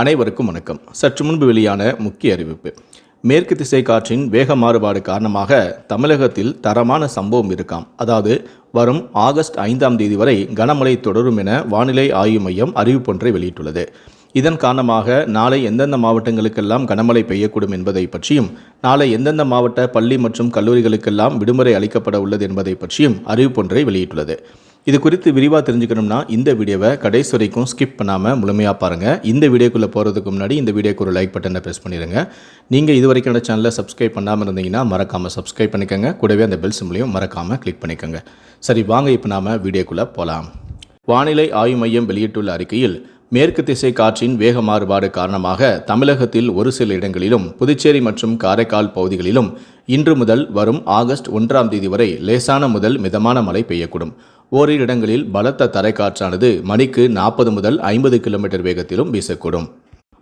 அனைவருக்கும் வணக்கம். சற்று முன்பு வெளியான முக்கிய அறிவிப்பு. மேற்கு திசை காற்றின் வேக மாறுபாடு காரணமாக தமிழகத்தில் தரமான சம்பவம் இருக்காம். அதாவது வரும் ஆகஸ்ட் ஐந்தாம் தேதி வரை கனமழை தொடரும் என வானிலை ஆய்வு மையம் அறிவிப்பொன்றை வெளியிட்டுள்ளது. இதன் காரணமாக நாளை எந்தெந்த மாவட்டங்களுக்கெல்லாம் கனமழை பெய்யக்கூடும் என்பதை பற்றியும் நாளை எந்தெந்த மாவட்ட பள்ளி மற்றும் கல்லூரிகளுக்கெல்லாம் விடுமுறை அளிக்கப்பட உள்ளது என்பதை பற்றியும் அறிவிப்பொன்றை வெளியிட்டுள்ளது. இது குறித்து விரிவாக தெரிஞ்சுக்கணும்னா இந்த வீடியோவை கடைசி வரைக்கும் ஸ்கிப் பண்ணாமல் முழுமையாக பாருங்கள் இந்த வீடியோக்குள்ளே போகிறதுக்கு முன்னாடி இந்த வீடியோக்கு ஒரு லைக் பட்டனை ப்ரெஸ் பண்ணிடுங்க நீங்கள் இது வரைக்கும் என்னோட சேனலை சப்ஸ்கிரைப் பண்ணாமல் இருந்தீங்கன்னா மறக்காமல் சப்ஸ்கிரைப் பண்ணிக்கோங்க. கூடவே அந்த பெல் சிம்லையும் மறக்காமல் கிளிக் பண்ணிக்கோங்க. சரி வாங்க இப்போ நாம் வீடியோக்குள்ளே போகலாம் வானிலை ஆய்வு மையம் வெளியிட்டுள்ள அறிக்கையில் மேற்கு திசை காற்றின் வேக மாறுபாடு காரணமாக தமிழகத்தில் ஒரு சில இடங்களிலும் புதுச்சேரி மற்றும் காரைக்கால் பகுதிகளிலும் இன்று முதல் வரும் ஆகஸ்ட் ஒன்றாம் தேதி வரை லேசான முதல் மிதமான மழை பெய்யக்கூடும். ஓரிரு இடங்களில் பலத்த தரைக்காற்றானது மணிக்கு நாற்பது முதல் ஐம்பது கிலோமீட்டர் வேகத்திலும் வீசக்கூடும்.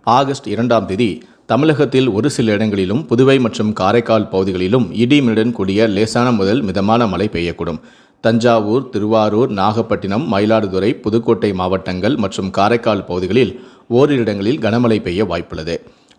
ஆகஸ்ட் இரண்டாம் தேதி தமிழகத்தில் ஒரு சில இடங்களிலும் புதுவை மற்றும் காரைக்கால் பகுதிகளிலும் இடிமிடன் கூடிய லேசான முதல் மிதமான மழை பெய்யக்கூடும். தஞ்சாவூர் திருவாரூர் நாகப்பட்டினம் மயிலாடுதுறை புதுக்கோட்டை மாவட்டங்கள் மற்றும் காரைக்கால் பகுதிகளில் ஓரிரு இடங்களில் கனமழை பெய்ய வாய்ப்புள்ளது.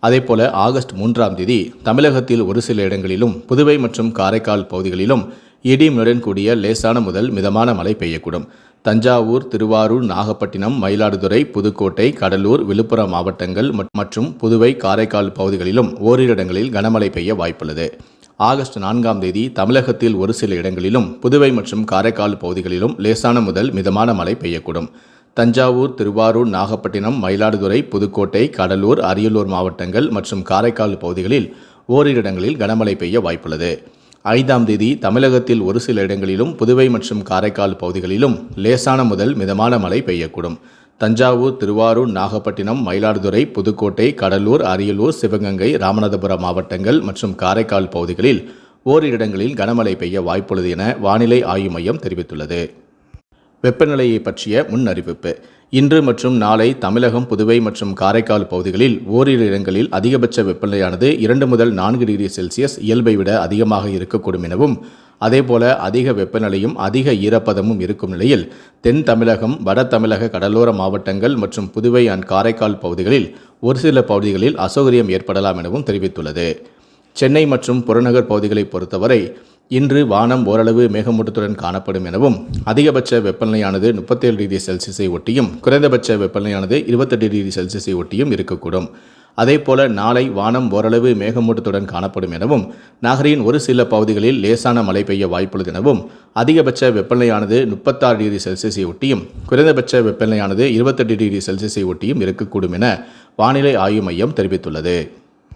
அதேபோல ஆகஸ்ட் மூன்றாம் தேதி தமிழகத்தில் ஒரு சில இடங்களிலும் புதுவை மற்றும் காரைக்கால் பகுதிகளிலும் இடிமுடன் கூடிய லேசான முதல் மிதமான மழை பெய்யக்கூடும். தஞ்சாவூர் திருவாரூர் நாகப்பட்டினம் மயிலாடுதுறை புதுக்கோட்டை கடலூர் விழுப்புரம் மாவட்டங்கள் மற்றும் புதுவை காரைக்கால் பகுதிகளிலும் ஓரிரு இடங்களில் கனமழை பெய்ய வாய்ப்புள்ளது. ஆகஸ்ட் நான்காம் தேதி தமிழகத்தில் ஒரு சில இடங்களிலும் புதுவை மற்றும் காரைக்கால் பகுதிகளிலும் லேசான முதல் மிதமான மழை பெய்யக்கூடும். தஞ்சாவூர் திருவாரூர் நாகப்பட்டினம் மயிலாடுதுறை புதுக்கோட்டை கடலூர் அரியலூர் மாவட்டங்கள் மற்றும் காரைக்கால் பகுதிகளில் ஓரிரு இடங்களில் கனமழை பெய்ய வாய்ப்புள்ளது. ஐந்தாம் தேதி தமிழகத்தில் ஒரு சில இடங்களிலும் புதுவை மற்றும் காரைக்கால் பகுதிகளிலும் லேசான முதல் மிதமான மழை பெய்யக்கூடும். தஞ்சாவூர் திருவாரூர் நாகப்பட்டினம் மயிலாடுதுறை புதுக்கோட்டை கடலூர் அரியலூர் சிவகங்கை ராமநாதபுரம் மாவட்டங்கள் மற்றும் காரைக்கால் பகுதிகளில் ஓரிரு இடங்களில் கனமழை பெய்ய வாய்ப்புள்ளது என வானிலை ஆய்வு மையம் தெரிவித்துள்ளது. வெப்பநிலையை பற்றிய முன் அறிவிப்பு இன்று மற்றும் நாளை தமிழகம் புதுவை மற்றும் காரைக்கால் பகுதிகளில் ஓரிரு இடங்களில் அதிகபட்ச வெப்பநிலையானது இரண்டு முதல் நான்கு டிகிரி செல்சியஸ் இயல்பை விட அதிகமாக இருக்கக்கூடும் எனவும் அதேபோல அதிக வெப்பநிலையும் அதிக ஈரப்பதமும் இருக்கும் நிலையில் தென் தமிழகம் வட தமிழக கடலோர மாவட்டங்கள் மற்றும் புதுவை அண்ட் காரைக்கால் பகுதிகளில் ஒரு சில பகுதிகளில் அசௌகரியம் ஏற்படலாம் எனவும் தெரிவித்துள்ளது. சென்னை மற்றும் புறநகர் பகுதிகளை பொறுத்தவரை இன்று வானம் ஓரளவு மேகமூட்டத்துடன் காணப்படும் எனவும் அதிகபட்ச வெப்பநிலையானது முப்பத்தேழு டிகிரி செல்சியஸை ஒட்டியும் குறைந்தபட்ச வெப்பநிலையானது இருபத்தெட்டு டிகிரி செல்சியஸை ஒட்டியும் இருக்கக்கூடும். அதேபோல நாளை வானம் ஓரளவு மேகமூட்டத்துடன் காணப்படும் எனவும் நகரின் ஒரு சில பகுதிகளில் லேசான மழை பெய்ய வாய்ப்புள்ளது எனவும் அதிகபட்ச வெப்பநிலையானது முப்பத்தாறு டிகிரி செல்சியஸை ஒட்டியும் குறைந்தபட்ச வெப்பநிலையானது இருபத்தெட்டு டிகிரி செல்சியஸை ஒட்டியும் இருக்கக்கூடும் என வானிலை ஆய்வு மையம் தெரிவித்துள்ளது.